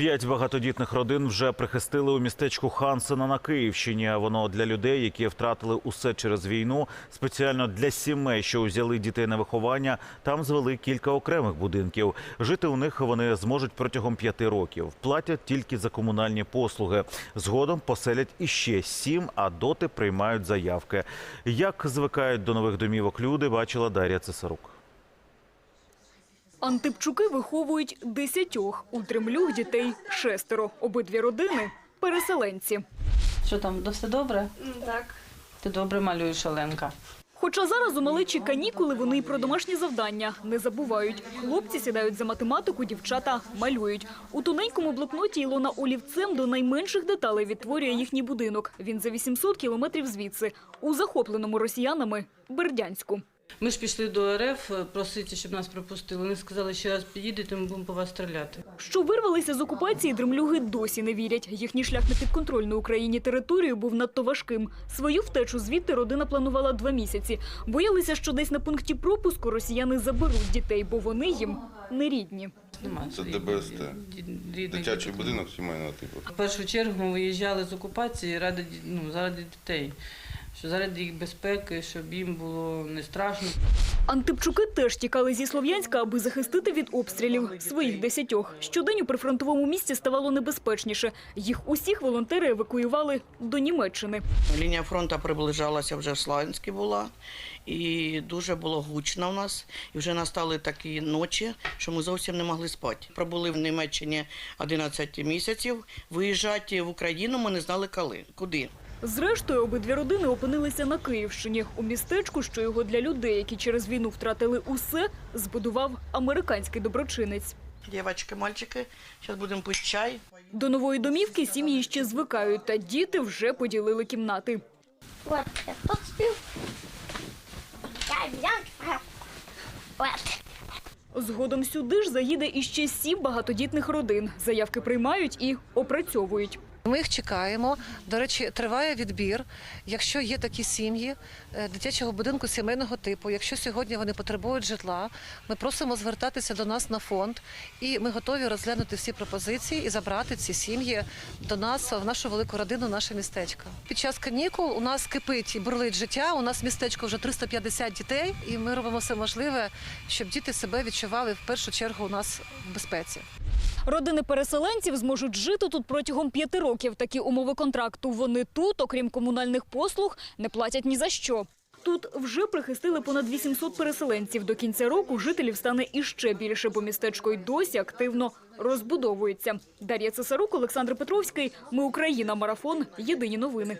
П'ять багатодітних родин вже прихистили у містечку Хансена на Київщині. Воно для людей, які втратили усе через війну. Спеціально для сімей, що узяли дітей на виховання, там звели кілька окремих будинків. Жити у них вони зможуть протягом п'яти років. Платять тільки за комунальні послуги. Згодом поселять іще сім, а доти приймають заявки. Як звикають до нових домівок люди, бачила Дар'я Цесарук. Антипчуки виховують десятьох. У Тремлюг дітей шестеро. Обидві родини – переселенці. Що там, до все добре? Так. Ти добре малюєш, Оленка. Хоча зараз у малечі канікули, вони й про домашні завдання не забувають. Хлопці сідають за математику, дівчата малюють. У тоненькому блокноті Ілона олівцем до найменших деталей відтворює їхній будинок. Він за 800 кілометрів звідси, у захопленому росіянами Бердянську. Ми ж пішли до РФ просити, щоб нас пропустили. Вони сказали, що раз підійдете, ми будемо по вас стріляти. Що вирвалися з окупації, дремлюги досі не вірять. Їхній шлях на підконтрольну Україні територію був надто важким. Свою втечу звідти родина планувала два місяці. Боялися, що десь на пункті пропуску росіяни заберуть дітей, бо вони їм не рідні. Це ДБСТ. Дитячий будинок сімейного типу. В першу чергу ми виїжджали з окупації ради, ну, заради дітей. Що заради їх безпеки, щоб їм було не страшно. Антипчуки теж тікали зі Слов'янська, аби захистити від обстрілів своїх десятьох. Щодень у прифронтовому місті ставало небезпечніше. Їх усіх волонтери евакуювали до Німеччини. Лінія фронту приближалася вже в Славянській була, і дуже було гучно в нас. І вже настали такі ночі, що ми зовсім не могли спати. Пробули в Німеччині 11 місяців. Виїжджати в Україну ми не знали коли, куди. Зрештою, обидві родини опинилися на Київщині у містечку, що його для людей, які через війну втратили усе, збудував американський доброчинець. Дівчатки, мальчики, зараз будемо пити чай. До нової домівки сім'ї ще звикають, та діти вже поділили кімнати. Вот, тут спів. Я взяв. Вот. Згодом сюди ж заїде іще сім багатодітних родин. Заявки приймають і опрацьовують. Ми їх чекаємо. До речі, триває відбір. Якщо є такі сім'ї е, дитячого будинку сімейного типу, якщо сьогодні вони потребують житла, ми просимо звертатися до нас на фонд, і ми готові розглянути всі пропозиції і забрати ці сім'ї до нас в нашу велику родину, наше містечко. Під час канікул у нас кипить і бурлить життя. У нас містечко вже 350 дітей, і ми робимо все можливе, щоб діти себе відчували в першу чергу у нас в безпеці. Родини переселенців зможуть жити тут протягом п'яти років. Такі умови контракту. Вони тут, окрім комунальних послуг, не платять ні за що. Тут вже прихистили понад 800 переселенців. До кінця року жителів стане іще більше, бо містечко й досі активно розбудовується. Дар'я Цесарук, Олександр Петровський. Ми Україна. Марафон. Єдині новини.